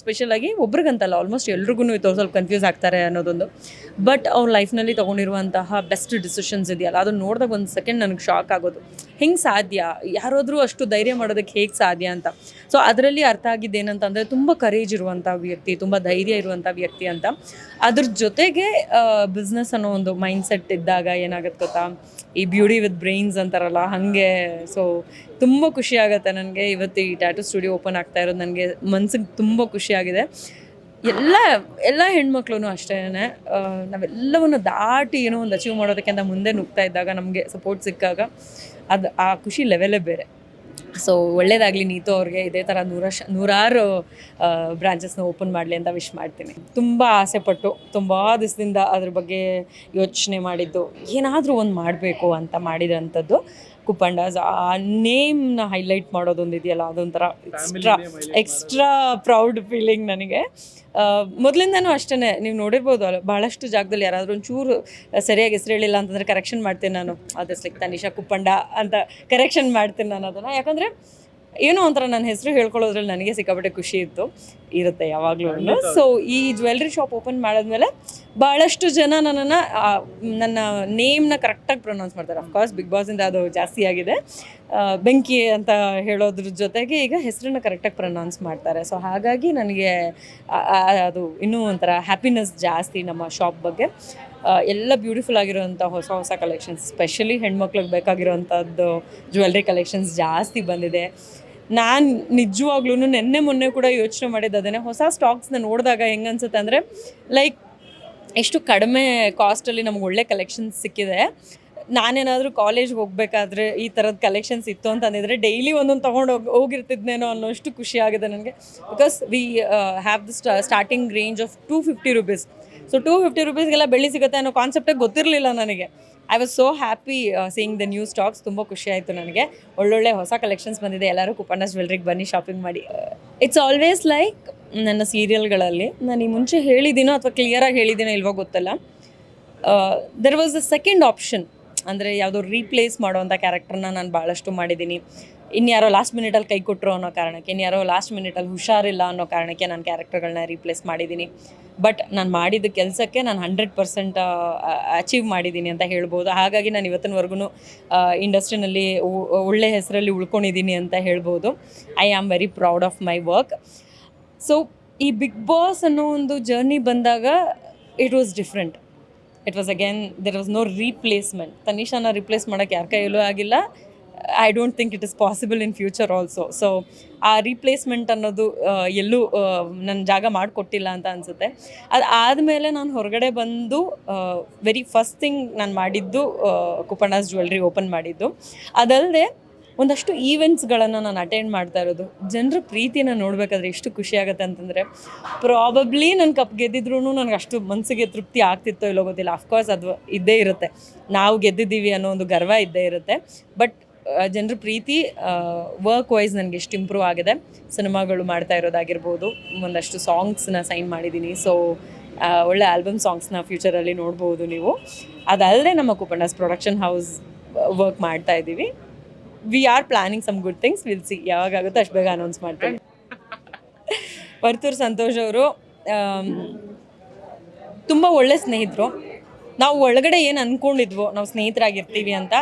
Special ಆಗಿ ಒಬ್ರಿಗಂತಲ್ಲ almost ಎಲ್ರಿಗೂ ಇತ್ತು ಸ್ವಲ್ಪ ಕನ್ಫ್ಯೂಸ್ ಆಗ್ತಾರೆ ಅನ್ನೋದೊಂದು. ಬಟ್ ಅವ್ರ ಲೈಫ್ನಲ್ಲಿ ತೊಗೊಂಡಿರುವಂತಹ ಬೆಸ್ಟ್ ಡಿಸಿಷನ್ಸ್ ಇದೆಯಲ್ಲ, ಅದನ್ನ ನೋಡಿದಾಗ ಒಂದು ಸೆಕೆಂಡ್ ನನಗೆ ಶಾಕ್ ಆಗೋದು. ಹೆಂಗೆ ಸಾಧ್ಯ? ಯಾರಾದರೂ ಅಷ್ಟು ಧೈರ್ಯ ಮಾಡೋದಕ್ಕೆ ಹೇಗೆ ಸಾಧ್ಯ ಅಂತ? ಸೊ ಅದರಲ್ಲಿ ಅರ್ಥ ಆಗಿದ್ದು ಏನಂತಂದರೆ ತುಂಬ ಕರೇಜ್ ಇರುವಂಥ ವ್ಯಕ್ತಿ, ತುಂಬ ಧೈರ್ಯ ಇರುವಂಥ ವ್ಯಕ್ತಿ ಅಂತ. ಅದ್ರ ಜೊತೆಗೆ ಬಿಸ್ನೆಸ್ ಅನ್ನೋ ಒಂದು ಮೈಂಡ್ ಸೆಟ್ ಇದ್ದಾಗ ಏನಾಗುತ್ತೆ ಗೊತ್ತಾ? ಈ ಬ್ಯೂಟಿ ವಿತ್ ಬ್ರೈನ್ಸ್ ಅಂತಾರಲ್ಲ, ಹಾಗೆ ಸೊ ತುಂಬ ಖುಷಿ ಆಗುತ್ತೆ ನನಗೆ. ಇವತ್ತು ಈ ಟ್ಯಾಟೂ ಸ್ಟುಡಿಯೋ ಓಪನ್ ಆಗ್ತಾ ಇರೋದು ನನಗೆ ಮನ್ಸಿಗೆ ತುಂಬ ಖುಷಿಯಾಗಿದೆ ಎಲ್ಲ ಎಲ್ಲ ಹೆಣ್ಮಕ್ಳು ಅಷ್ಟೇ ನಾವೆಲ್ಲವನ್ನು ದಾಟಿ ಏನೋ ಒಂದು ಅಚೀವ್ ಮಾಡೋದಕ್ಕಿಂತ ಮುಂದೆ ನುಗ್ತಾ ಇದ್ದಾಗ ನಮಗೆ ಸಪೋರ್ಟ್ ಸಿಕ್ಕಾಗ ಅದು ಆ ಖುಷಿ ಲೆವೆಲೇ ಬೇರೆ. ಸೊ ಒಳ್ಳೇದಾಗಲಿ ನೀತು ಅವ್ರಿಗೆ. ಇದೇ ಥರ ನೂರ ಶ ನೂರಾರು ಬ್ರಾಂಚಸ್ನ ಓಪನ್ ಮಾಡಲಿ ಅಂತ ವಿಶ್ ಮಾಡ್ತೀನಿ. ತುಂಬ ಆಸೆಪಟ್ಟು ತುಂಬ ದಿವಸದಿಂದ ಅದ್ರ ಬಗ್ಗೆ ಯೋಚನೆ ಮಾಡಿದ್ದು. ಏನಾದರೂ ಒಂದು ಮಾಡಬೇಕು ಅಂತ ಮಾಡಿದಂಥದ್ದು ಕುಪ್ಪಂಡಾಸ್. ಆ ನೇಮ್ನ ಹೈಲೈಟ್ ಮಾಡೋದೊಂದು ಇದೆಯಲ್ಲ ಅದೊಂಥರ ಎಕ್ಸ್ಟ್ರಾ ಎಕ್ಸ್ಟ್ರಾ ಪ್ರೌಡ್ ಫೀಲಿಂಗ್ ನನಗೆ. ಮೊದಲಿಂದನೂ ಅಷ್ಟೇ ನೀವು ನೋಡಿರ್ಬೋದು ಅಲ್ಲ ಭಾಳಷ್ಟು ಜಾಗದಲ್ಲಿ ಯಾರಾದರೂ ಒಂಚೂರು ಸರಿಯಾಗಿ ಹೆಸರು ಹೇಳಿಲ್ಲ ಅಂತಂದರೆ ಕರೆಕ್ಷನ್ ಮಾಡ್ತೀನಿ ನಾನು. ಅದಸ್ ಲೈಕ್ ತನಿಷಾ ಕುಪ್ಪಂಡ ಅಂತ ಕರೆಕ್ಷನ್ ಮಾಡ್ತೀನಿ ನಾನು ಅದನ್ನು. ಯಾಕಂದರೆ ಏನೋ ಒಂಥರ ನನ್ನ ಹೆಸರು ಹೇಳ್ಕೊಳ್ಳೋದ್ರಲ್ಲಿ ನನಗೆ ಸಿಕ್ಕಾಪಟ್ಟೆ ಖುಷಿ ಇತ್ತು. ಇರುತ್ತೆ ಯಾವಾಗಲೂ ಸೊ ಈ ಜ್ಯುವೆಲ್ರಿ ಶಾಪ್ ಓಪನ್ ಮಾಡಿದ್ಮೇಲೆ ಭಾಳಷ್ಟು ಜನ ನನ್ನನ್ನು ನನ್ನ ನೇಮ್ನ ಕರೆಕ್ಟಾಗಿ ಪ್ರೊನೌನ್ಸ್ ಮಾಡ್ತಾರೆ. ಅಫ್ಕೋರ್ಸ್ ಬಿಗ್ ಬಾಸಿಂದ ಅದು ಜಾಸ್ತಿ ಆಗಿದೆ. ಬೆಂಕಿ ಅಂತ ಹೇಳೋದ್ರ ಜೊತೆಗೆ ಈಗ ಹೆಸರನ್ನ ಕರೆಕ್ಟಾಗಿ ಪ್ರೊನೌನ್ಸ್ ಮಾಡ್ತಾರೆ. ಸೊ ಹಾಗಾಗಿ ನನಗೆ ಅದು ಇನ್ನೂ ಒಂಥರ ಹ್ಯಾಪಿನೆಸ್ ಜಾಸ್ತಿ ನಮ್ಮ ಶಾಪ್ ಬಗ್ಗೆ. ಎಲ್ಲ ಬ್ಯೂಟಿಫುಲ್ ಆಗಿರೋಂಥ ಹೊಸ ಹೊಸ ಕಲೆಕ್ಷನ್ಸ್ ಸ್ಪೆಷಲಿ ಹೆಣ್ಮಕ್ಳಿಗೆ ಬೇಕಾಗಿರೋವಂಥದ್ದು ಜ್ಯುವೆಲ್ರಿ ಕಲೆಕ್ಷನ್ಸ್ ಜಾಸ್ತಿ ಬಂದಿದೆ. ನಾನು ನಿಜವಾಗ್ಲೂ ನೆನ್ನೆ ಮೊನ್ನೆ ಕೂಡ ಯೋಚನೆ ಮಾಡಿದ್ದು ಅದನ್ನೇ, ಹೊಸ ಸ್ಟಾಕ್ಸ್ನ ನೋಡಿದಾಗ ಹೆಂಗೆ ಅನ್ಸುತ್ತೆ ಅಂದರೆ ಲೈಕ್ ಎಷ್ಟು ಕಡಿಮೆ ಕಾಸ್ಟಲ್ಲಿ ನಮ್ಗೆ ಒಳ್ಳೆ ಕಲೆಕ್ಷನ್ಸ್ ಸಿಕ್ಕಿದೆ. ನಾನೇನಾದರೂ ಕಾಲೇಜ್ಗೆ ಹೋಗಬೇಕಾದ್ರೆ ಈ ಥರದ ಕಲೆಕ್ಷನ್ಸ್ ಇತ್ತು ಅಂತ ಅಂದಿದ್ರೆ ಡೈಲಿ ಒಂದೊಂದು ತೊಗೊಂಡು ಹೋಗಿ, ಹೋಗಿರ್ತಿದ್ನೇನೋ ಅನ್ನೋಷ್ಟು ಖುಷಿ ಆಗಿದೆ ನನಗೆ. Because we have the starting range of two fifty rupees so two fifty ರುಪೀಸ್ಗೆಲ್ಲ ಬೆಳ್ಳಿ ಸಿಗುತ್ತೆ ಅನ್ನೋ ಕಾನ್ಸೆಪ್ಟೇ ಗೊತ್ತಿರಲಿಲ್ಲ ನನಗೆ. I was so happy seeing the new stocks ತುಂಬ ಖುಷಿ ಆಯಿತು ನನಗೆ. ಒಳ್ಳೊಳ್ಳೆ ಹೊಸ ಕಲೆಕ್ಷನ್ಸ್ ಬಂದಿದೆ. ಎಲ್ಲರೂ ಕುಪ್ಪಣ್ಣಸ್ ಜ್ಯುವೆಲ್ರಿಗೆ ಬನ್ನಿ ಶಾಪಿಂಗ್ ಮಾಡಿ. ಇಟ್ಸ್ ಆಲ್ವೇಸ್ ಲೈಕ್ ನನ್ನ ಸೀರಿಯಲ್ಗಳಲ್ಲಿ ನಾನು ಈ ಮುಂಚೆ ಹೇಳಿದ್ದೀನೋ ಅಥವಾ ಕ್ಲಿಯರಾಗಿ ಹೇಳಿದ್ದೀನೋ ಇಲ್ವೋ ಗೊತ್ತಲ್ಲ. There was the second option ಅಂದರೆ ಯಾವುದೋ ರೀಪ್ಲೇಸ್ ಮಾಡುವಂಥ ಕ್ಯಾರೆಕ್ಟರ್ನ ನಾನು ಭಾಳಷ್ಟು ಮಾಡಿದ್ದೀನಿ. ಇನ್ಯಾರೋ ಲಾಸ್ಟ್ ಮಿನಿಟಲ್ಲಿ ಕೈ ಕೊಟ್ಟರು ಅನ್ನೋ ಕಾರಣಕ್ಕೆ, ಇನ್ಯಾರೋ ಲಾಸ್ಟ್ ಮಿನಿಟಲ್ಲಿ ಹುಷಾರಿಲ್ಲ ಅನ್ನೋ ಕಾರಣಕ್ಕೆ ನಾನು ಕ್ಯಾರೆಕ್ಟರ್ಗಳನ್ನ ರೀಪ್ಲೇಸ್ ಮಾಡಿದ್ದೀನಿ ಬಟ್ ನಾನು ಮಾಡಿದ ಕೆಲಸಕ್ಕೆ ನಾನು ಹಂಡ್ರೆಡ್ ಪರ್ಸೆಂಟ್ ಅಚೀವ್ ಮಾಡಿದ್ದೀನಿ ಅಂತ ಹೇಳ್ಬೋದು. ಹಾಗಾಗಿ ನಾನು ಇವತ್ತಿನವರೆಗೂ ಇಂಡಸ್ಟ್ರಿನಲ್ಲಿ ಒಳ್ಳೆ ಹೆಸರಲ್ಲಿ ಉಳ್ಕೊಂಡಿದ್ದೀನಿ ಅಂತ ಹೇಳ್ಬೋದು. I am very proud of my work so ಈ ಬಿಗ್ ಬಾಸ್ ಅನ್ನೋ ಒಂದು ಜರ್ನಿ ಬಂದಾಗ it was different it was again there was no replacement ತನಿಷಾನ replace ಮಾಡೋಕ್ಕೆ ಯಾರ ಕೈಯಲ್ಲೂ ಆಗಿಲ್ಲ. I don't think it is possible in future also so ಆ replacement ಅನ್ನೋದು ಎಲ್ಲೂ ನನ್ನ ಜಾಗ ಮಾಡಿಕೊಟ್ಟಿಲ್ಲ ಅಂತ ಅನಿಸುತ್ತೆ. ಅದು ಆದಮೇಲೆ ನಾನು ಹೊರಗಡೆ ಬಂದು ವೆರಿ ಫಸ್ಟ್ ಥಿಂಗ್ ನಾನು ಮಾಡಿದ್ದು ಕುಪಣಾಸ್ ಜ್ಯುವೆಲ್ರಿ ಓಪನ್ ಮಾಡಿದ್ದು. ಅದಲ್ಲದೆ ಒಂದಷ್ಟು ಈವೆಂಟ್ಸ್ಗಳನ್ನು ನಾನು ಅಟೆಂಡ್ ಮಾಡ್ತಾ ಇರೋದು. ಜನರ ಪ್ರೀತಿನ ನೋಡಬೇಕಾದ್ರೆ ಎಷ್ಟು ಖುಷಿ ಆಗುತ್ತೆ ಅಂತಂದರೆ ಪ್ರಾಬಬ್ಲಿ ನನ್ನ ಕಪ್ ಗೆದ್ದಿದ್ರು ನನಗೆ ಅಷ್ಟು ಮನಸ್ಸಿಗೆ ತೃಪ್ತಿ ಆಗ್ತಿತ್ತೋ ಇಲ್ಲೋ ಗೊತ್ತಿಲ್ಲ. ಅಫ್ಕೋರ್ಸ್ ಅದು ಇದ್ದೇ ಇರುತ್ತೆ. ನಾವು ಗೆದ್ದಿದ್ದೀವಿ ಅನ್ನೋ ಒಂದು ಗರ್ವ ಇದ್ದೇ ಇರುತ್ತೆ. ಬಟ್ ಜನರ ಪ್ರೀತಿ ವರ್ಕ್ ವೈಸ್ ನನಗೆ ಎಷ್ಟು ಇಂಪ್ರೂವ್ ಆಗಿದೆ. ಸಿನಿಮಾಗಳು ಮಾಡ್ತಾ ಇರೋದಾಗಿರ್ಬೋದು. ಒಂದಷ್ಟು ಸಾಂಗ್ಸ್ನ ಸೈನ್ ಮಾಡಿದ್ದೀನಿ ಸೊ ಒಳ್ಳೆ ಆಲ್ಬಮ್ ಸಾಂಗ್ಸ್ನ ಫ್ಯೂಚರಲ್ಲಿ ನೋಡ್ಬೋದು ನೀವು. ಅದಲ್ಲದೆ ನಮ್ಮ ಕುಪಣ್ಣಸ್ ಪ್ರೊಡಕ್ಷನ್ ಹೌಸ್ ವರ್ಕ್ ಮಾಡ್ತಾ ಇದ್ದೀವಿ. We are planning some good things will see ಯಾವಾಗ ಆಗುತ್ತೋ ಅಷ್ಟು ಬೇಗ ಅನೌನ್ಸ್ ಮಾಡ್ತೀನಿ. ವರ್ತೂರ್ ಸಂತೋಷ್ ಅವರು ತುಂಬ ಒಳ್ಳೆ ಸ್ನೇಹಿತರು. ನಾವು ಒಳಗಡೆ ಏನು ಅಂದ್ಕೊಂಡಿದ್ವೋ ನಾವು ಸ್ನೇಹಿತರಾಗಿರ್ತೀವಿ ಅಂತ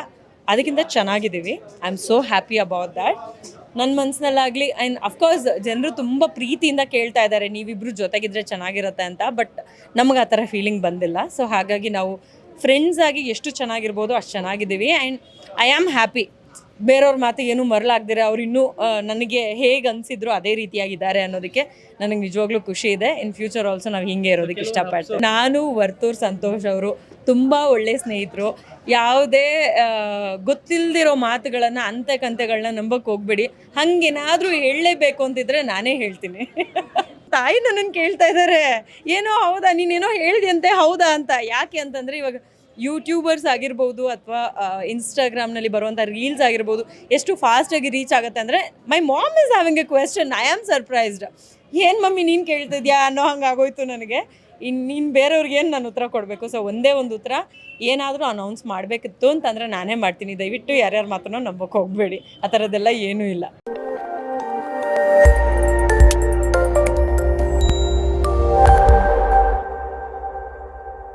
ಅದಕ್ಕಿಂತ ಚೆನ್ನಾಗಿದ್ದೀವಿ. I am so happy about that ನನ್ನ ಮನಸ್ಸಿನಲ್ಲಾಗಲಿ ಆ್ಯಂಡ್ ಅಫ್ಕೋರ್ಸ್ ಜನರು ತುಂಬ ಪ್ರೀತಿಯಿಂದ ಕೇಳ್ತಾ ಇದ್ದಾರೆ ನೀವಿಬ್ಬರು ಜೊತೆಗಿದ್ರೆ ಚೆನ್ನಾಗಿರುತ್ತೆ ಅಂತ ಬಟ್ ನಮಗೆ ಆ ಥರ ಫೀಲಿಂಗ್ ಬಂದಿಲ್ಲ. ಸೊ ಹಾಗಾಗಿ ನಾವು ಫ್ರೆಂಡ್ಸ್ ಆಗಿ ಎಷ್ಟು ಚೆನ್ನಾಗಿರ್ಬೋದು ಅಷ್ಟು ಚೆನ್ನಾಗಿದ್ದೀವಿ ಆ್ಯಂಡ್ ಐ ಆಮ್ ಹ್ಯಾಪಿ ಬೇರೆಯವ್ರ ಮಾತು ಏನು ಮರಲಾಗ್ದಿರ ಅವ್ರು ಇನ್ನೂ ನನಗೆ ಹೇಗೆ ಅನಿಸಿದ್ರು ಅದೇ ರೀತಿಯಾಗಿದ್ದಾರೆ ಅನ್ನೋದಕ್ಕೆ ನನಗೆ ನಿಜವಾಗ್ಲೂ ಖುಷಿ ಇದೆ. ಇನ್ ಫ್ಯೂಚರ್ ಆಲ್ಸೋ ನಾವು ಹಿಂಗೆ ಇರೋದಕ್ಕೆ ಇಷ್ಟಪಡ್ತೀವಿ ನಾನು ವರ್ತೂರ್ ಸಂತೋಷ್ ಅವರು ತುಂಬ ಒಳ್ಳೆ ಸ್ನೇಹಿತರು. ಯಾವುದೇ ಗೊತ್ತಿಲ್ಲದಿರೋ ಗೊತ್ತಿಲ್ದಿರೋ ಮಾತುಗಳನ್ನು ಅಂತೆ ಕಂತೆಗಳನ್ನ ನಂಬಕ್ಕೆ ಹೋಗ್ಬೇಡಿ. ಹಂಗೇನಾದರೂ ಹೇಳಲೇಬೇಕು ಅಂತಿದ್ರೆ ನಾನೇ ಹೇಳ್ತೀನಿ. ತಾಯಿ ನನ್ನನ್ನು ಕೇಳ್ತಾ ಇದ್ದಾರೆ ಏನೋ ಹೌದಾ? ನೀನೇನೋ ಹೇಳಿದ್ಯಂತೆ ಹೌದಾ ಅಂತ. ಯಾಕೆ ಅಂತಂದರೆ ಇವಾಗ ಯೂಟ್ಯೂಬರ್ಸ್ ಆಗಿರ್ಬೋದು ಅಥವಾ ಇನ್ಸ್ಟಾಗ್ರಾಮ್ನಲ್ಲಿ ಬರುವಂಥ ರೀಲ್ಸ್ ಆಗಿರ್ಬೋದು, ಎಷ್ಟು ಫಾಸ್ಟಾಗಿ ರೀಚ್ ಆಗುತ್ತೆ ಅಂದರೆ my mom is having a question I am surprised ಏನು ಮಮ್ಮಿ, ನೀನು ಕೇಳ್ತಿದ್ಯಾ ಅನ್ನೋ ಹಂಗೆ ಆಗೋಯ್ತು ನನಗೆ. ಇನ್ನು ನೀನು ಬೇರೆಯವ್ರಿಗೆ ಏನು ನಾನು ಉತ್ತರ ಕೊಡಬೇಕು? ಸೊ, ಒಂದೇ ಒಂದು ಉತ್ತರ, ಏನಾದರೂ ಅನೌನ್ಸ್ ಮಾಡಬೇಕಿತ್ತು ಅಂತಂದರೆ ನಾನೇ ಮಾಡ್ತೀನಿ. ದಯವಿಟ್ಟು ಯಾರ್ಯಾರ ಮಾತನ್ನೋ ನಂಬಕ್ಕೆ ಹೋಗಬೇಡಿ. ಆ ಥರದ್ದೆಲ್ಲ ಏನೂ ಇಲ್ಲ.